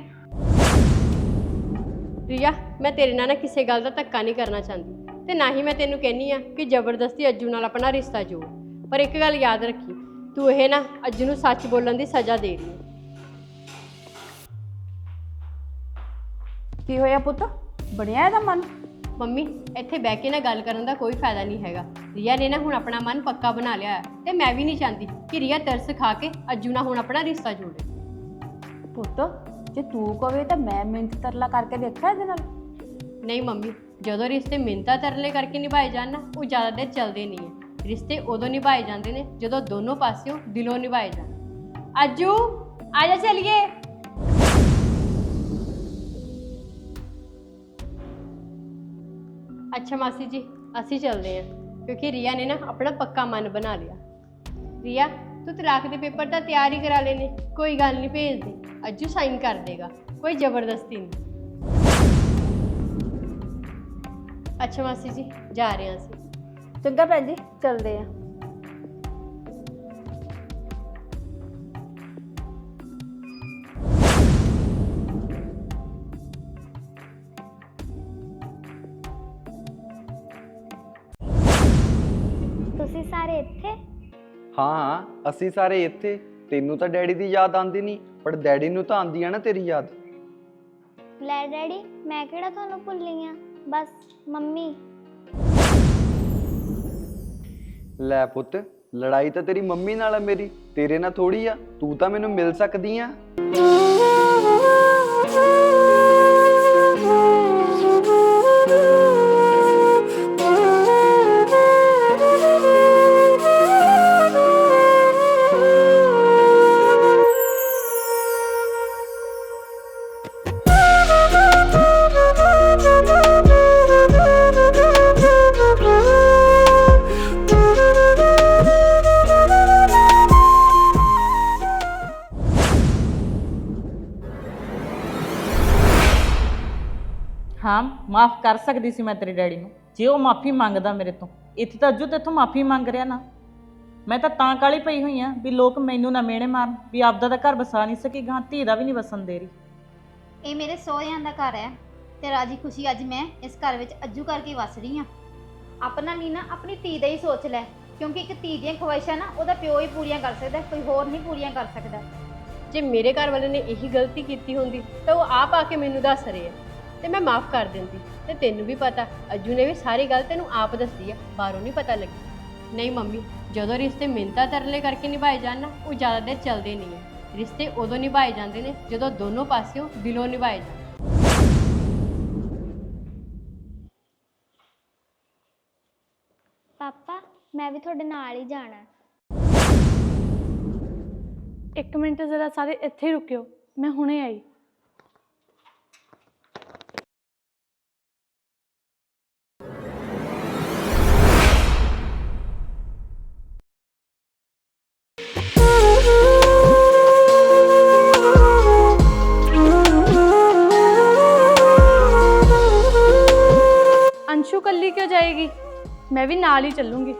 ਪ੍ਰਿਆ ਮੈਂ ਤੇਰੇ ਨਾਲ ਨਾ ਕਿਸੇ ਗੱਲ ਦਾ ਧੱਕਾ ਨਹੀਂ ਕਰਨਾ ਚਾਹੁੰਦੀ ਤੇ ਨਾ ਹੀ ਮੈਂ ਤੈਨੂੰ ਕਹਿੰਨੀ ਆ ਕਿ ਜ਼ਬਰਦਸਤੀ ਅੱਜੂ ਨਾਲ ਆਪਣਾ ਰਿਸ਼ਤਾ ਜੋੜ। ਪਰ ਇੱਕ ਗੱਲ ਯਾਦ ਰੱਖੀ ਤੂੰ ਇਹ ਨਾ ਅੱਜੂ ਨੂੰ ਸੱਚ ਬੋਲਣ ਦੀ ਸਜ਼ਾ ਦੇ ਰਹੀ ਹੈ ਕੀ ਹੋਇਆ ਪੁੱਤ? ਬਣਿਆ ਇਹਦਾ ਮਨ? ਮੰਮੀ ਇੱਥੇ ਬਹਿ ਕੇ ਨਾ ਗੱਲ ਕਰਨ ਦਾ ਕੋਈ ਫਾਇਦਾ ਨਹੀਂ ਹੈਗਾ। ਰੀਆ ਨੇ ਨਾ ਹੁਣ ਆਪਣਾ ਮਨ ਪੱਕਾ ਬਣਾ ਲਿਆ ਹੈ ਤੇ ਮੈਂ ਵੀ ਨਹੀਂ ਚਾਹੁੰਦੀ ਕਿ ਰੀਆ ਤਰਸ ਖਾ ਕੇ ਅੱਜੂ ਨਾਲ ਹੁਣ ਆਪਣਾ ਰਿਸ਼ਤਾ ਜੋੜੇ। ਪੁੱਤ ਜੇ ਤੂੰ ਕਵੇ ਤਾਂ ਮੈਂ ਮਿਹਨਤ ਤਰਲਾ ਕਰਕੇ ਦੇਖਾਂ ਇਹਦੇ ਨਾਲ? ਨਹੀਂ ਮੰਮੀ ਜਦੋਂ ਰਿਸ਼ਤੇ ਮਿੰਤਾ ਤਰਲੇ ਕਰਕੇ ਨਿਭਾਏ ਜਾਣ ਨਾ ਉਹ ਜ਼ਿਆਦਾ ਦੇਰ ਚੱਲਦੇ ਨਹੀਂ ਹੈ। ਰਿਸ਼ਤੇ ਉਦੋਂ ਨਿਭਾਏ ਜਾਂਦੇ ਨੇ ਜਦੋਂ ਦੋਨੋਂ ਪਾਸਿਓਂ ਦਿਲੋਂ ਨਿਭਾਏ ਜਾਣ। ਅੱਜੂ ਆ ਜਾ ਚਲੀਏ। ਅੱਛਾ ਮਾਸੀ ਜੀ, ਅਸੀਂ ਚੱਲਦੇ ਹਾਂ। ਕਿਉਂਕਿ ਰੀਆ ਨੇ ਨਾ ਆਪਣਾ ਪੱਕਾ ਮਨ ਬਣਾ ਲਿਆ। ਰੀਆ, ਤੂੰ ਤਲਾਕ ਦੇ ਪੇਪਰ ਤਾਂ ਤਿਆਰ ਹੀ ਕਰਾ ਲੈਨੇ ਕੋਈ ਗੱਲ ਨਹੀਂ ਭੇਜ ਦੇ ਅੱਜੂ ਸਾਈਨ ਕਰ ਦੇਗਾ। ਕੋਈ ਜ਼ਬਰਦਸਤੀ ਨਹੀਂ। ਅੱਛਾ ਮਾਸੀ ਜੀ, ਜਾ ਰਹੇ ਹਾਂ ਅਸੀਂ। ਚੰਗਾ ਭੈਣ ਜੀ, ਚੱਲਦੇ ਆ ਸਾਰੇ ਇੱਥੇ? ਹਾਂ ਅਸੀਂ ਸਾਰੇ ਇੱਥੇ। ਤੈਨੂੰ ਤਾਂ ਡੈਡੀ ਦੀ ਯਾਦ ਆਉਂਦੀ ਨਹੀਂ ਪਰ ਡੈਡੀ ਨੂੰ ਤਾਂ ਆਉਂਦੀ ਆ ਨਾ ਤੇਰੀ ਯਾਦ। ਲੈ ਡੈਡੀ ਮੈਂ ਕਿਹੜਾ ਤੁਹਾਨੂੰ ਭੁੱਲੀ ਆ? ਬਸ ਮੰਮੀ। ਲੈ ਪੁੱਤ ਲੜਾਈ ਤਾਂ ਤੇਰੀ ਮੰਮੀ ਨਾਲ ਆ ਮੇਰੀ। ਤੇਰੇ ਨਾਲ ਥੋੜੀ ਆ ਤੂੰ ਤਾਂ ਮੈਨੂੰ ਮਿਲ ਸਕਦੀ ਆ। ਮਾਫ ਕਰ ਸਕਦੀ ਸੀ ਮੈਂ ਤੇਰੇ ਡੈਡੀ ਨੂੰ। ਜੇ ਉਹ ਮਾਫੀ ਮੰਗਦਾ ਮੇਰੇ ਤੋਂ। ਇੱਥੇ ਤਾਂ ਅੱਜੂ ਤੇਥੋਂ ਮਾਫੀ ਮੰਗ ਰਿਹਾ ਨਾ। ਮੈਂ ਤਾਂ ਤਾਂ ਕਾਲੀ ਪਈ ਹੋਈ ਆ ਵੀ ਲੋਕ ਮੈਨੂੰ ਨਾ ਮੇਣੇ ਮਾਰਨ ਵੀ ਆਪਦਾ ਤਾਂ ਘਰ ਬਸਾ ਨਹੀਂ ਸਕੀ ਗਾਂ ਧੀ ਦਾ ਵੀ ਨਹੀਂ ਵਸਣ ਦੇ ਰਹੀ। ਇਹ ਮੇਰੇ ਸਹੁਰਿਆਂ ਦਾ ਘਰ ਹੈ ਤੇ ਰਾਜੀ ਖੁਸ਼ੀ ਅੱਜ ਮੈਂ ਇਸ ਘਰ ਵਿੱਚ ਅੱਜੂ ਕਰਕੇ ਵਸ ਰਹੀ ਹਾਂ ਆਪਣਾ ਨਹੀਂ ਨਾ ਆਪਣੀ ਧੀ ਦਾ ਹੀ ਸੋਚ ਲੈ ਕਿਉਂਕਿ ਇੱਕ ਧੀ ਦੀਆਂ ਖਵਾਇਸ਼ਾਂ ਨਾ ਉਹਦਾ ਪਿਓ ਹੀ ਪੂਰੀਆਂ ਕਰ ਸਕਦਾ ਕੋਈ ਹੋਰ ਨਹੀਂ ਪੂਰੀਆਂ ਕਰ ਸਕਦਾ। ਜੇ ਮੇਰੇ ਘਰ ਵਾਲੇ ਨੇ ਇਹੀ ਗਲਤੀ ਕੀਤੀ ਹੁੰਦੀ ਤਾਂ ਉਹ ਆਪ ਆ ਕੇ ਮੈਨੂੰ ਦੱਸ ਰਹੇ ਆ। ਤੇ ਮੈਂ ਮਾਫ ਕਰ ਦਿੰਦੀ। ਤੇ ਤੈਨੂੰ ਵੀ ਪਤਾ ਅੱਜੂ ਨੇ ਵੀ ਸਾਰੀ ਗੱਲ ਤੈਨੂੰ ਆਪ ਦੱਸੀ ਆ ਬਾਹਰੋਂ ਨਹੀਂ ਪਤਾ ਲੱਗੀ। ਨਹੀਂ ਮੰਮੀ ਜਦੋਂ ਰਿਸ਼ਤੇ ਮਿੰਤਾ ਤਰਲੇ ਕਰਕੇ ਨਿਭਾਏ ਜਾਣ ਨਾ ਉਹ ਜ਼ਿਆਦਾ ਦੇਰ ਚੱਲਦੇ ਨਹੀਂ ਹੈ ਰਿਸ਼ਤੇ ਉਦੋਂ ਨਿਭਾਏ ਜਾਂਦੇ ਨੇ ਜਦੋਂ ਦੋਨੋਂ ਪਾਸਿਓਂ ਦਿਲੋਂ ਨਿਭਾਏ ਜਾਣ। ਪਾਪਾ ਮੈਂ ਵੀ ਤੁਹਾਡੇ ਨਾਲ ਹੀ ਜਾਣਾ। ਇੱਕ ਮਿੰਟ ਜ਼ਰਾ ਸਾਰੇ ਇੱਥੇ ਰੁਕਿਓ ਮੈਂ ਹੁਣੇ ਆਈ। ਜਾਏਗੀ। ਮੈਂ ਵੀ ਨਾਲ ਹੀ ਚੱਲੂੰਗੀ।